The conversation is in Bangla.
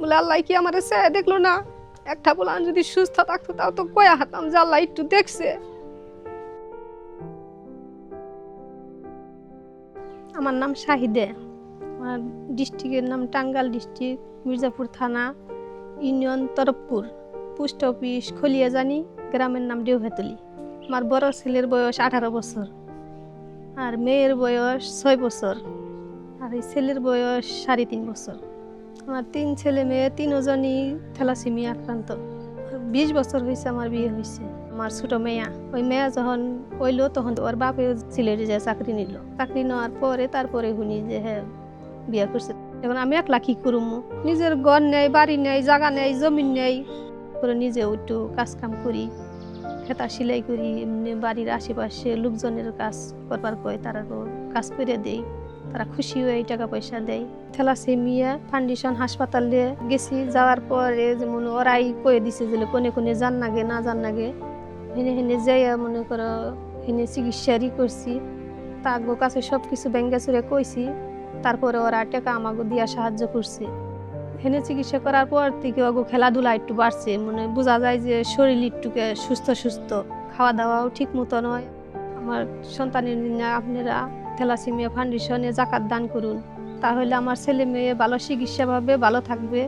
বলে, আল্লাহ কি আমার সে দেখল না? একটা বলান যদি সুস্থ থাকতো, তাও তো কয়া হাতাম যে আল্লাহ একটু দেখছে। আমার নাম শাহিদে। আমার ডিস্ট্রিক্টের নাম টাঙ্গাইল ডিস্ট্রিক্ট, মির্জাপুর থানা, union Tarafpur, post office Khaliajani, গ্রামের নাম দেওভেতলি আমার বড় ছেলের বয়স আঠারো বছর, আর মেয়ের বয়স ছয় বছর, আর এই ছেলের বয়স সাড়ে তিন বছর। আমার তিন ছেলে মেয়ে, তিনজনই থ্যালাসেমিয়া আক্রান্ত। বিশ বছর হয়েছে আমার বিয়ে হয়েছে আমার ছোট মেয়া, ওই মেয়া যখন হইল তখন ওর বাপে সিলেটে যায়, চাকরি নিল। চাকরি নেওয়ার পরে তারপরে শুনি যে হ্যাঁ বিয়ে করছে। এখন আমি একলা কি করুম? নিজের ঘর নেই, বাড়ি নেই, জায়গা নেই, জমিন নেই। করে নিজে একটু কাজ কাম করি, খেতা সেলাই করি, এমনি বাড়ির আশেপাশে লোকজনের কাজ করবার কয় তারা কাজ করে দেই। তারা খুশি হয়ে এই টাকা পয়সা দেয়। থ্যালাসেমিয়া ফাউন্ডেশন হাসপাতালে গেছি, যাওয়ার পরে যেমন ওরাই কয়ে দিছে যে কোনে কোনে জান নাগে, না জান নাগে, হেনে হেনে যাইয়া মনে করো হেনে চিকিৎসারই করছি। তাগো কাছে সব কিছু ব্যাঙ্গা চুরে কইছি, তারপরে ওরা টাকা আমাকে দিয়া সাহায্য করছে। হেনে চিকিৎসা করার পর থেকে ওগো খেলাধুলা একটু বাড়ছে মানে বোঝা যায় যে শরীর একটুকে সুস্থ সুস্থ, খাওয়া দাওয়াও ঠিক মতো নয়। আমার সন্তানের আপনারা থ্যালাসেমিয়া ফাউন্ডেশনে জাকাত দান করুন। তাহলে আমার ছেলে মেয়ে ভালো চিকিৎসা পাবে ভালো থাকবে।